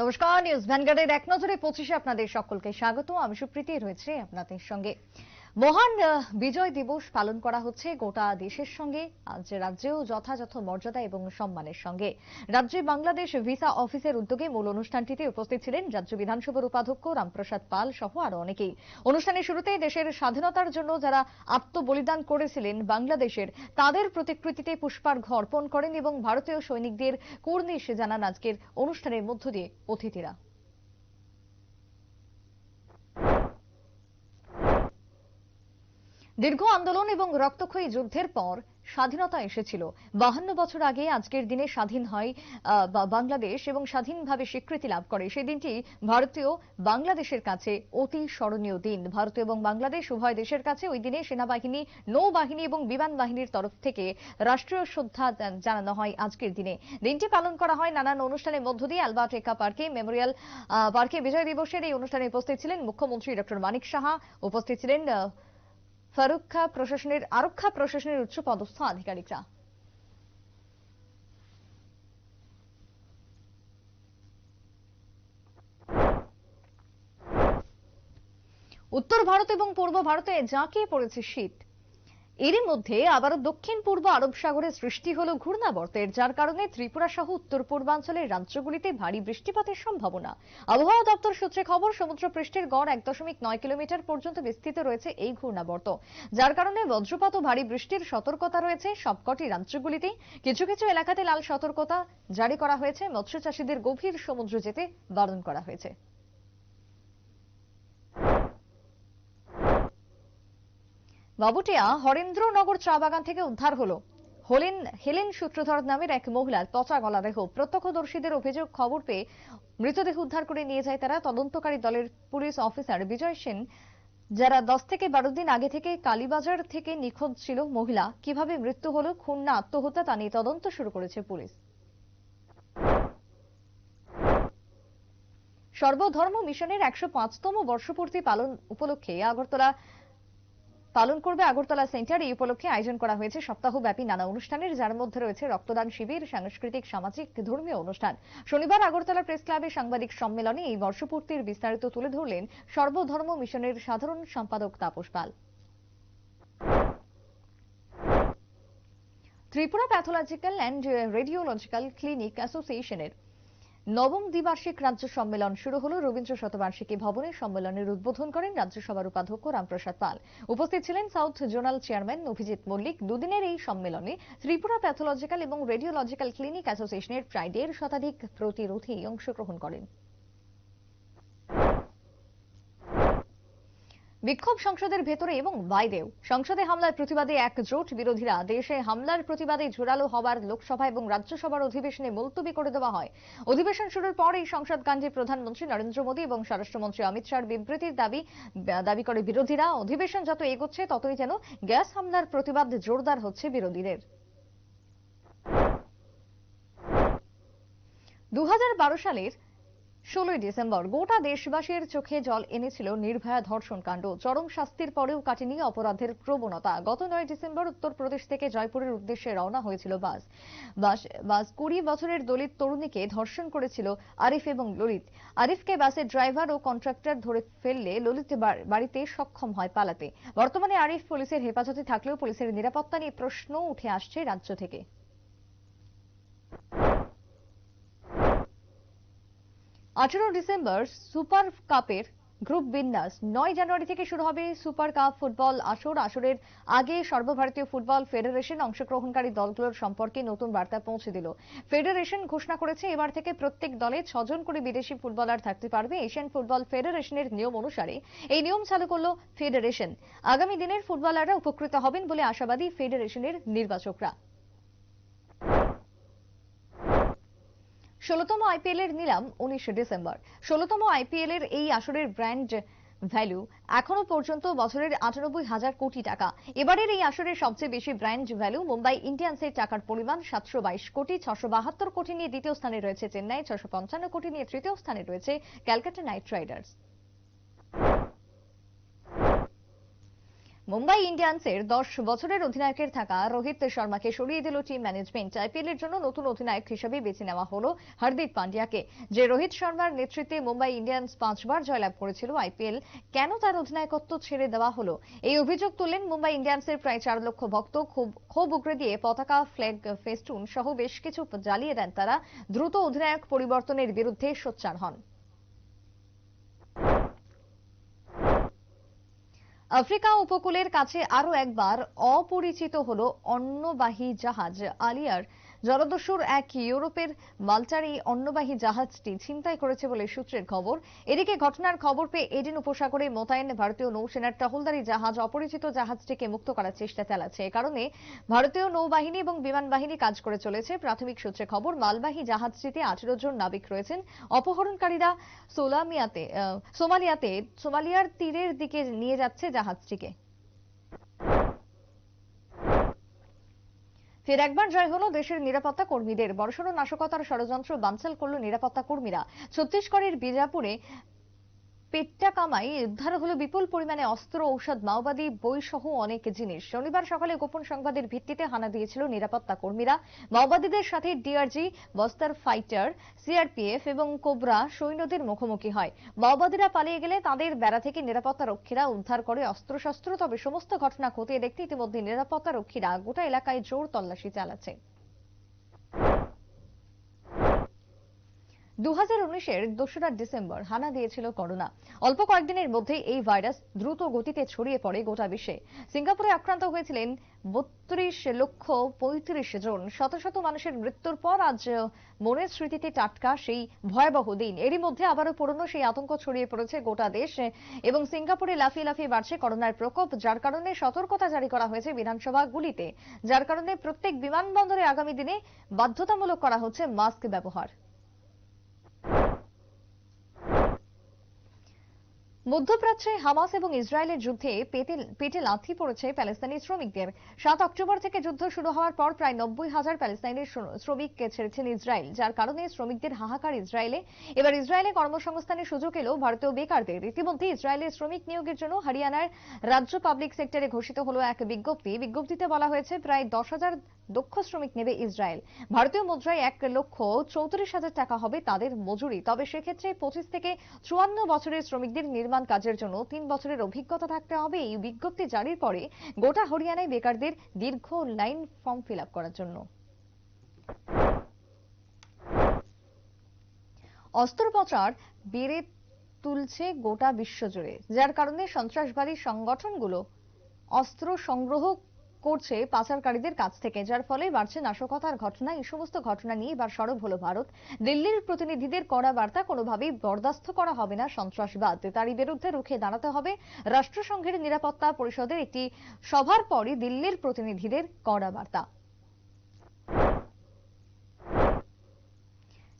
নমস্কার নিউজ ভ্যানগার্ডের এক নজরে পঁচিশে আপনাদের সকলকে স্বাগত। আমি সুপ্রীতি রয়েছে আপনাদের সঙ্গে। মহান বিজয় দিবস পালন করা হচ্ছে গোটা দেশের সঙ্গে, আজ রাজ্যেও যথাযথ মর্যাদা এবং সম্মানের সঙ্গে। রাজ্যে বাংলাদেশ ভিসা অফিসের উদ্যোগে মূল অনুষ্ঠানটিতে উপস্থিত ছিলেন রাজ্য বিধানসভার উপাধ্যক্ষ রামপ্রসাদ পাল সহ আরও অনেকেই। অনুষ্ঠানের শুরুতেই দেশের স্বাধীনতার জন্য যারা আত্মবলিদান করেছিলেন বাংলাদেশের, তাদের প্রতিকৃতিতে পুষ্পার্ঘ অর্পণ করেন এবং ভারতীয় সৈনিকদের কুর্নিশ জানান আজকের অনুষ্ঠানের মধ্য দিয়ে অতিথিরা। দীর্ঘ আন্দোলন এবং রক্তক্ষয়ী যুদ্ধের পর স্বাধীনতা এসেছিল। বাহান্ন বছর আগে আজকের দিনে স্বাধীন হয় বাংলাদেশ এবং স্বাধীনভাবে স্বীকৃতি লাভ করে। সেই দিনটি ভারতীয় বাংলাদেশের কাছে অতি স্মরণীয় দিন। ভারত এবং বাংলাদেশ উভয় দেশের কাছে ওই দিনে সেনাবাহিনী, নৌবাহিনী এবং বিমান বাহিনীর তরফ থেকে রাষ্ট্রীয় শ্রদ্ধা জানানো হয় আজকের দিনে। দিনটি পালন করা হয় নানান অনুষ্ঠানের মধ্য দিয়ে। আলবার্ট একা পার্কে, মেমোরিয়াল পার্কে বিজয় দিবসের এই অনুষ্ঠানে উপস্থিত ছিলেন মুখ্যমন্ত্রী ডক্টর মানিক সাহা। উপস্থিত ছিলেন ফারুক্ষা প্রশাসনের, আরক্ষা প্রশাসনের উচ্চ পদস্থ আধিকারিকরা। উত্তর ভারত এবং পূর্ব ভারতে জাঁকিয়ে পড়েছে শীত। এরই মধ্যে আবারও দক্ষিণ পূর্ব আরব সাগরে সৃষ্টি হলো ঘূর্ণাবর্তের, যার কারণে ত্রিপুরা সহ উত্তর পূর্বাঞ্চলের রাজ্যগুলিতে ভারী বৃষ্টিপাতের সম্ভাবনা। আবহাওয়া দপ্তর সূত্রে খবর সমুদ্র পৃষ্ঠের গড় এক দশমিক নয় কিলোমিটার পর্যন্ত বিস্তৃত রয়েছে এই ঘূর্ণাবর্ত। যার কারণে বজ্রপাত ও ভারী বৃষ্টির সতর্কতা রয়েছে সবকটি রাজ্যগুলিতেই। কিছু কিছু এলাকাতে লাল সতর্কতা জারি করা হয়েছে। মৎস্য চাষীদের গভীর সমুদ্র যেতে বারণ করা হয়েছে। বাবুটিয়া হরেন্দ্রনগর চা বাগান থেকে উদ্ধার হলো। হলেন হেলেন সূত্রধর নামের এক মহিলার পচা গলা দেহ। প্রত্যক্ষদর্শীদের অভিযোগ খবর পেয়ে মৃতদেহ উদ্ধার করে নিয়ে যায় তারা। তদন্তকারী দলের পুলিশ অফিসার বিজয় সেন যারা দশ থেকে বারো দিন আগে থেকে কালীবাজার থেকে নিখোঁজ ছিল মহিলা, কীভাবে মৃত্যু হলো খুন না আত্মহত্যা তা নিয়ে তদন্ত শুরু করেছে পুলিশ। সর্বধর্ম মিশনের একশো পাঁচতম বর্ষপূর্তি পালন উপলক্ষে আগরতলা পালন করবে আগরতলা সেন্টার। এই উপলক্ষে আয়োজন করা হয়েছে সপ্তাহব্যাপী নানা অনুষ্ঠানের, যার মধ্যে রয়েছে রক্তদান শিবির, সাংস্কৃতিক, সামাজিক, ধর্মীয় অনুষ্ঠান। শনিবার আগরতলা প্রেস ক্লাবে সাংবাদিক সম্মেলনে এই বর্ষপূর্তির বিস্তারিত তুলে ধরলেন সর্বধর্ম মিশনের সাধারণ সম্পাদক Tapas Pal. Tripura pathological and radiological clinic অ্যাসোসিয়েশনের নবম দ্বিবার্ষিক রাজ্য সম্মেলন শুরু হলো। রবীন্দ্র শতবার্ষিকী ভবনে সম্মেলনের উদ্বোধন করেন রাজ্যসভার উপাধ্যক্ষ রামপ্রসাদ পাল। উপস্থিত ছিলেন south zonal chairman Abhijit Mallick. দুদিনের এই সম্মেলনে ত্রিপুরা প্যাথোলজিক্যাল এবং রেডিওলজিক্যাল ক্লিনিক অ্যাসোসিয়েশনের প্রায় দেড় শতাধিক প্রতিরোধী অংশগ্রহণ করেন। বিক্ষোভ সংসদের ভেতরে এবং বাইরেও। সংসদে হামলার প্রতিবাদে একজোট বিরোধীরা দেশে হামলার প্রতিবাদে জোরালো হবার লোকসভা এবং রাজ্যসভার অধিবেশনে মুলতবি করে দেওয়া হয়। অধিবেশন শুরুর পর এই সংসদ কাণ্ডে প্রধানমন্ত্রী নরেন্দ্র মোদী এবং স্বরাষ্ট্রমন্ত্রী অমিত শাহর বিবৃতির দাবি দাবি করে বিরোধীরা, অধিবেশন যত এগোচ্ছে ততই যেন গ্যাস হামলার প্রতিবাদ জোরদার হচ্ছে বিরোধীদের। দু হাজার বারো সালের ষোলোই ডিসেম্বর গোটা দেশবাসীর চোখে জল এনেছিল নির্ভয়া ধর্ষণ কাণ্ড। চরম শাস্তির পরেও কাটেনি অপরাধের প্রবণতা। গত নয় ডিসেম্বর উত্তরপ্রদেশ থেকে জয়পুরের উদ্দেশ্যে রওনা হয়েছিল বাস। বাস বাস কুড়ি বছরের দলিত তরুণীকে ধর্ষণ করেছিল আরিফ এবং ললিত। আরিফকে বাসের ড্রাইভার ও কন্ট্রাক্টর ধরে ফেললে ললিত বাড়িতে সক্ষম হয় পালাতে। বর্তমানে আরিফ পুলিশের হেফাজতে থাকলেও পুলিশের নিরাপত্তা নিয়ে প্রশ্ন উঠে আসছে রাজ্য থেকে। আঠারো ডিসেম্বর সুপার কাপের গ্রুপ বিন্যাস। নয় জানুয়ারি থেকে শুরু হবে সুপার কাপ ফুটবল আসর। আসরের আগে সর্বভারতীয় ফুটবল ফেডারেশন অংশগ্রহণকারী দলগুলোর সম্পর্কে নতুন বার্তা পৌঁছে দিল। ফেডারেশন ঘোষণা করেছে, এবার থেকে প্রত্যেক দলে ছজন করে বিদেশি ফুটবলার থাকতে পারবে। এশিয়ান ফুটবল ফেডারেশনের নিয়ম অনুসারে এই নিয়ম চালু করল ফেডারেশন। আগামী দিনের ফুটবলাররা উপকৃত হবেন বলে আশাবাদী ফেডারেশনের নির্বাচকরা। ষোলতম আইপিএল এর নিলাম উনিশে ডিসেম্বর। ষোলতম আইপিএল এর এই আসরের ব্র্যান্ড ভ্যালু এখনও পর্যন্ত বছরের আটানব্বই হাজার কোটি টাকা। এবারের এই আসরের সবচেয়ে বেশি ব্র্যান্ড ভ্যালু মুম্বাই ইন্ডিয়ান্সের টাকার পরিমাণ সাতশো বাইশ কোটি, ছশো বাহাত্তর কোটি নিয়ে দ্বিতীয় স্থানে রয়েছে চেন্নাই, ছশো পঞ্চান্ন কোটি নিয়ে তৃতীয় স্থানে রয়েছে ক্যালকাটা নাইট রাইডার্স। মুম্বাই ইন্ডিয়ান্সের দশ বছরের অধিনায়কের থাকা রোহিত শর্মাকে সরিয়ে দিল টিম ম্যানেজমেন্ট আইপিএল এর জন্য নতুন অধিনায়ক হিসেবে বেছে নেওয়া হলো হার্দিক পান্ডিয়াকে। যে রোহিত শর্মার নেতৃত্বে মুম্বাই ইন্ডিয়ান্স পাঁচবার জয়লাভ করেছিল আইপিএল, কেন তার অধিনায়কত্ব ছেড়ে দেওয়া হলো? এই অভিযোগ তুললেন মুম্বাই ইন্ডিয়ান্সের প্রায় চার লক্ষ ভক্ত। খুব, ক্ষোভ উগড়ে দিয়ে পতাকা ফ্ল্যাগ ফেস্টুন সহ বেশ কিছু জ্বালিয়ে দেন তারা। দ্রুত অধিনায়ক পরিবর্তনের বিরুদ্ধে সোচ্চার হন। আফ্রিকা উপকূলের কাছে আরও একবার অপরিচিত হলো অন্নবাহী জাহাজ আলিয়ার জলদস্যুর এক ইউরোপের মাল্টার এই অন্নবাহী জাহাজটি ছিনতাই করেছে বলে সূত্রের খবর। এদিকে ঘটনার খবর পেয়ে এডেন উপসাগরে মোতায়েন ভারতীয় নৌসেনার টহলদারি জাহাজ অপরিচিত জাহাজটিকে মুক্ত করার চেষ্টা চালাচ্ছে। এ কারণে ভারতীয় নৌবাহিনী এবং বিমান বাহিনী কাজ করে চলেছে। প্রাথমিক সূত্রে খবর, মালবাহী জাহাজটিতে আঠেরো জন নাবিক রয়েছেন। অপহরণকারীরা সোলামিয়াতে সোমালিয়াতে, সোমালিয়ার তীরের দিকে নিয়ে যাচ্ছে জাহাজটিকে। ফের একবার জয় হলো দেশের নিরাপত্তা কর্মীদের। বড়সড় নাশকতার ষড়যন্ত্র বানচাল করল নিরাপত্তা কর্মীরা। ছত্তিশগড়ের বিজাপুরে পেট্টা কামাই, উদ্ধার হলো বিপুল পরিমাণে অস্ত্র, ঔষধ, মাওবাদী, বই সহ অনেক জিনিস। শনিবার সকালে গোপন সংবাদের ভিত্তিতে হানা দিয়েছিল নিরাপত্তা কর্মীরা। মাওবাদীদের সাথে ডিআরজি বস্তার ফাইটার সিআরপিএফ এবং কোবরা সৈন্যদের মুখোমুখি হয়। মাওবাদীরা পালিয়ে গেলে তাদের বেড়া থেকে নিরাপত্তা রক্ষীরা উদ্ধার করে অস্ত্রশস্ত্র, তবে সমস্ত ঘটনা খতিয়ে দেখতে ইতিমধ্যে নিরাপত্তা রক্ষীরা গোটা এলাকায় জোর তল্লাশি চালাচ্ছে। দু হাজার উনিশের ডিসেম্বর হানা দিয়েছিল করোনা। অল্প কয়েকদিনের মধ্যে এই ভাইরাস দ্রুত গতিতে ছড়িয়ে পড়ে গোটা বিশ্বে। সিঙ্গাপুরে আক্রান্ত হয়েছিলেন বত্রিশ লক্ষ পঁয়ত্রিশ জন। শত শত মানুষের মৃত্যুর পর আজ মনের স্মৃতিতে টাটকা সেই ভয়াবহ দিন। এরই মধ্যে আবারও পুরনো সেই আতঙ্ক ছড়িয়ে পড়েছে গোটা দেশ এবং সিঙ্গাপুরে লাফিয়ে লাফিয়ে বাড়ছে করোনার প্রকোপ, যার কারণে সতর্কতা জারি করা হয়েছে বিধানসভাগুলিতে যার কারণে প্রত্যেক বিমানবন্দরে আগামী দিনে বাধ্যতামূলক করা হচ্ছে মাস্ক ব্যবহার। মধ্যপ্রাচ্যে হামাস এবং ইসরায়েলের যুদ্ধে পেটে লাথি পড়েছে প্যালেস্তানি শ্রমিকদের। সাত অক্টোবর থেকে যুদ্ধ শুরু হওয়ার পর প্রায় নব্বই হাজার প্যালেস্তাইনের শ্রমিককে ছেড়েছেন ইসরায়েল, যার কারণে শ্রমিকদের হাহাকার ইসরায়েলে। এবার ইসরায়েলে কর্মসংস্থানের সুযোগ এলো ভারতীয় বেকারদের। ইতিমধ্যে ইসরায়েলের শ্রমিক নিয়োগের জন্য হরিয়ানার রাজ্য পাবলিক সেক্টরে ঘোষিত হলো এক বিজ্ঞপ্তি। বিজ্ঞপ্তিতে বলা হয়েছে, প্রায় দশ হাজার দক্ষ শ্রমিক নেবে ইসরায়েল। ভারতীয় মুদ্রায় এক লক্ষ চৌত্রিশ হাজার টাকা হবে তাদের মজুরি। তবে সেক্ষেত্রে পঁচিশ থেকে চুয়ান্ন বছরের শ্রমিকদের নির্মাণ কাজের জন্য তিন বছরের অভিজ্ঞতা থাকতে হবে। এই বিজ্ঞপ্তি জারির পরে গোটা হরিয়ানায় বেকারদের দীর্ঘ লাইন ফর্ম ফিল করার জন্য। অস্ত্রোপচার বেড়ে তুলছে গোটা বিশ্বজুড়ে, যার কারণে সন্ত্রাসবাদী সংগঠনগুলো অস্ত্র সংগ্রহ করছে পাচারকারীদের কাছ থেকে, যার ফলে বাড়ছে নাশকতার ঘটনা। এই সমস্ত ঘটনা নিয়ে এবার সরব হল ভারত। দিল্লির প্রতিনিধিদের কড়া বার্তা কোনোভাবেই বরদাস্ত করা হবে না সন্ত্রাসবাদ। তারই বিরুদ্ধে রুখে দাঁড়াতে হবে রাষ্ট্রসংঘের নিরাপত্তা পরিষদের একটি সভার পরই দিল্লির প্রতিনিধিদের কড়া বার্তা।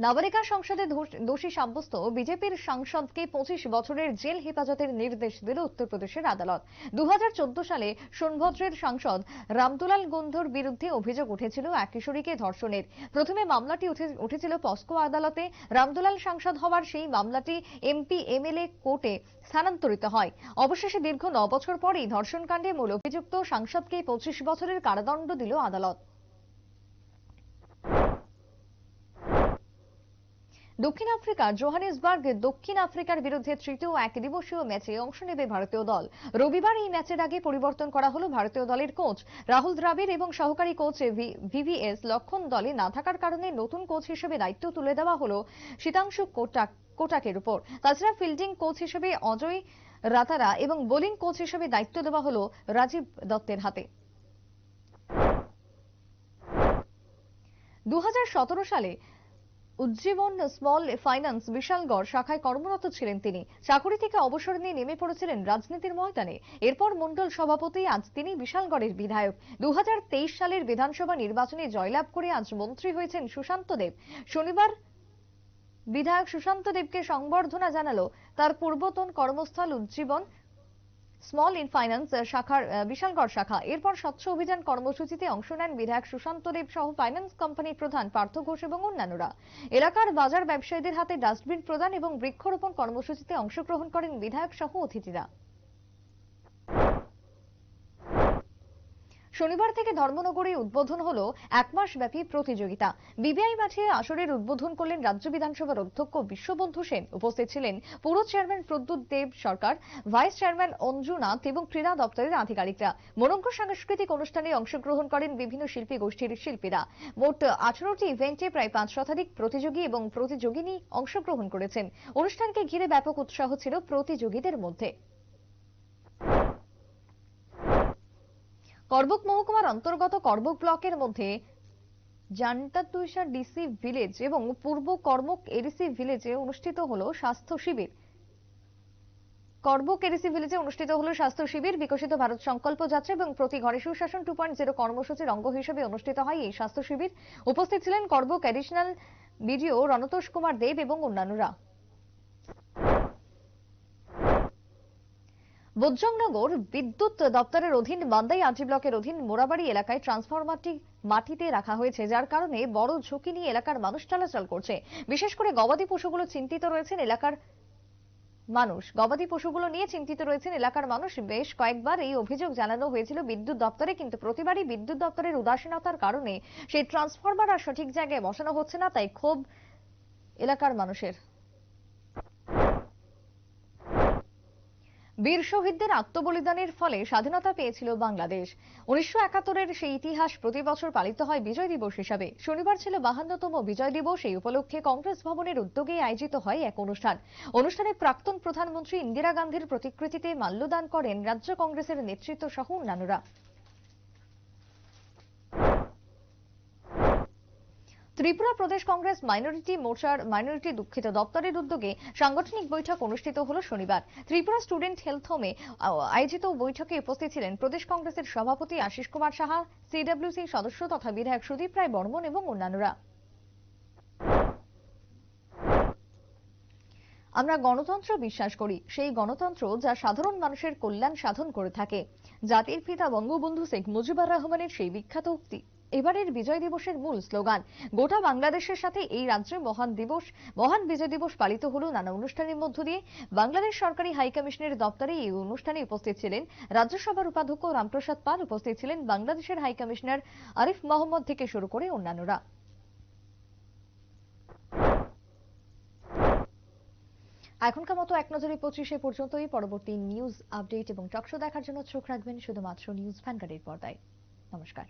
নাগরিকা সংসদে দোষী সাব্যস্ত। বিজেপির সাংসদকে পঁচিশ বছরের জেল হেফাজতের নির্দেশ দিল উত্তরপ্রদেশের আদালত। দু হাজার চোদ্দ সালে সোনভদ্রের সাংসদ রামদুলাল গন্ধর বিরুদ্ধে অভিযোগ উঠেছিল এক কিশোরীকে ধর্ষণের। প্রথমে মামলাটি উঠে- উঠেছিল পস্কো আদালতে। রামদুলাল সাংসদ হওয়ার সেই মামলাটি এমপি, এমএলএ কোর্টে স্থানান্তরিত হয়। অবশেষে দীর্ঘ ন বছর পরেই ধর্ষণকাণ্ডে মূল অভিযুক্ত সাংসদকে পঁচিশ বছরের কারাদণ্ড দিল আদালত। দক্ষিণ আফ্রিকার জোহানেসবার্গ দক্ষিণ আফ্রিকার বিরুদ্ধে তৃতীয় এক দিবসীয় ম্যাচে অংশ নেবে ভারতীয় দল। রবিবার এই ম্যাচের আগে পরিবর্তন করা হলো ভারতীয় দলের কোচ। রাহুল দ্রাবিড় এবং সহকারী কোচ ভিভিএস লক্ষণ দলে না থাকার কারণে নতুন কোচ হিসেবে দায়িত্ব তুলে দেওয়া হলো শীতাংশু কোটাক কোটাকের উপর। তাছাড়া ফিল্ডিং কোচ হিসেবে অজয় রাতারা এবং বোলিং কোচ হিসেবে দায়িত্ব দেওয়া হলো রাজীব দত্তের হাতে। দু হাজার সতেরো সালে উজ্জীবন স্মল ফাইন্যান্স বিশালগড় শাখায় কর্মরত ছিলেন তিনি। চাকরি থেকে অবসর নিয়ে নেমে পড়েছিলেন রাজনীতির ময়দানে। এরপর মণ্ডল সভাপতি আজ তিনি বিশালগড়ের বিধায়ক। দু হাজার তেইশ সালের বিধানসভা নির্বাচনে জয়লাভ করে আজ মন্ত্রী হয়েছেন সুশান্ত দেব। শনিবার বিধায়ক সুশান্ত দেবকে সংবর্ধনা জানালো তার পূর্বতন কর্মস্থল উজ্জীবন। স্মল ইন ফাইন্যান্স শাখার আহ, বিশালগড় শাখা। এরপর স্বচ্ছ অভিযান কর্মসূচিতে অংশ নেন বিধায়ক সুশান্ত দেব সহ ফাইন্যান্স কোম্পানির প্রধান পার্থ ঘোষ এবং অন্যান্যরা। এলাকার বাজার ব্যবসায়ীদের হাতে ডাস্টবিন প্রদান এবং বৃক্ষরোপণ কর্মসূচিতে অংশগ্রহণ করেন বিধায়ক সহ অতিথিরা। শনিবার থেকে ধর্মনগরে উদ্বোধন হল এক মাস ব্যাপী প্রতিযোগিতা। বিবিআই মাঠে আসরের উদ্বোধন করলেন রাজ্য বিধানসভার অধ্যক্ষ বিশ্ববন্ধু সেন। উপস্থিত ছিলেন পুর chairman Pradyut Dev Sarkar, vice chairman Anju Nath এবং ক্রীড়া দপ্তরের আধিকারিকরা। মরঙ্গ সাংস্কৃতিক অনুষ্ঠানে অংশগ্রহণ করেন বিভিন্ন শিল্পী গোষ্ঠীর শিল্পীরা। মোট আঠারোটি ইভেন্টে প্রায় পাঁচ শতাধিক প্রতিযোগী এবং প্রতিযোগিনী অংশগ্রহণ করেছেন। অনুষ্ঠানকে ঘিরে ব্যাপক উৎসাহ ছিল প্রতিযোগীদের মধ্যে। করবুক মহকুমার অন্তর্গত করবুক ব্লকের মধ্যে জান্টাতুইশা ডিসি ভিলেজ এবং পূর্ব কর্মক এডিসি ভিলেজে অনুষ্ঠিত হলো স্বাস্থ্য শিবির। করবুক এডিসি ভিলেজে অনুষ্ঠিত হলো স্বাস্থ্য শিবির, বিকশিত ভারত সংকল্প যাত্রা এবং প্রতি ঘরে সুশাসন টু পয়েন্ট জিরো কর্মসূচির অঙ্গ হিসেবে অনুষ্ঠিত হয় এই স্বাস্থ্য শিবির। উপস্থিত ছিলেন করবুক অ্যাডিশনাল বিডিও রণতোষ কুমার দেব এবং অন্যান্যরা। বজ্রংনগর বিদ্যুৎ দপ্তরের অধীন বান্দাই আরজি ব্লকের অধীন মোরাবাড়ি এলাকায় ট্রান্সফরমারটি মাটিতে রাখা হয়েছে, যার কারণে বড় ঝুঁকি নিয়ে এলাকার মানুষ চলাচল করছে। বিশেষ করে গবাদি পশুগুলো চিন্তিত রয়েছেন এলাকার মানুষ। গবাদি পশুগুলো নিয়ে চিন্তিত রয়েছেন এলাকার মানুষ। বেশ কয়েকবার এই অভিযোগ জানানো হয়েছিল বিদ্যুৎ দপ্তরে, কিন্তু প্রতিবারই বিদ্যুৎ দপ্তরের উদাসীনতার কারণে সেই ট্রান্সফরমার আর সঠিক জায়গায় বসানো হচ্ছে না, তাই ক্ষোভ এলাকার মানুষের। বীর শহীদদের আত্মবলিদানের ফলে স্বাধীনতা পেয়েছিল বাংলাদেশ। উনিশশো একাত্তরের সেই ইতিহাস প্রতি বছর পালিত হয় বিজয় দিবস হিসাবে। শনিবার ছিল বাহান্নতম বিজয় দিবস। এই উপলক্ষে কংগ্রেস ভবনের উদ্যোগে আয়োজিত হয় এক অনুষ্ঠান। অনুষ্ঠানে প্রাক্তন প্রধানমন্ত্রী ইন্দিরা গান্ধীর প্রতিকৃতিতে মাল্যদান করেন রাজ্য কংগ্রেসের নেতৃত্ব সহ অন্যান্যরা। ত্রিপুরা প্রদেশ কংগ্রেস মাইনরিটি মোর্চার মাইনরিটি দুঃখিত দপ্তরের উদ্যোগে সাংগঠনিক বৈঠক অনুষ্ঠিত হল শনিবার। ত্রিপুরা স্টুডেন্ট হেলথ হোমে আয়োজিত বৈঠকে উপস্থিত ছিলেন প্রদেশ কংগ্রেসের সভাপতি আশিস কুমার সাহা সিডব্লিউসি সদস্য তথা বিধায়ক সুদীপ রায় বর্মন এবং অন্যান্যরা। আমরা গণতন্ত্র বিশ্বাস করি, সেই গণতন্ত্র যা সাধারণ মানুষের কল্যাণ সাধন করে থাকে। জাতির পিতা বঙ্গবন্ধু শেখ মুজিবুর রহমানের সেই বিখ্যাত উক্তি। এবারের বিজয় দিবসের মূল স্লোগান, গোটা বাংলাদেশের সাথে এই রাজ্যে মহান দিবস, মহান বিজয় দিবস পালিত হলো নানা অনুষ্ঠানের মধ্য দিয়ে। বাংলাদেশ সরকারি হাই কমিশনের দপ্তরে এই অনুষ্ঠানে উপস্থিত ছিলেন রাজ্যসভার উপাধ্যক্ষ রামপ্রসাদ পাল, উপস্থিত ছিলেন বাংলাদেশের হাই কমিশনার আরিফ মোহাম্মদ থেকে শুরু করে অন্যান্যরা। এখনকার মতো এক নজরে পঁচিশে পর্যন্তই পরবর্তী নিউজ আপডেট এবং টকশো দেখার জন্য চোখ রাখবেন শুধুমাত্র নিউজ ভ্যানগাড়ির পর্দায়। নমস্কার।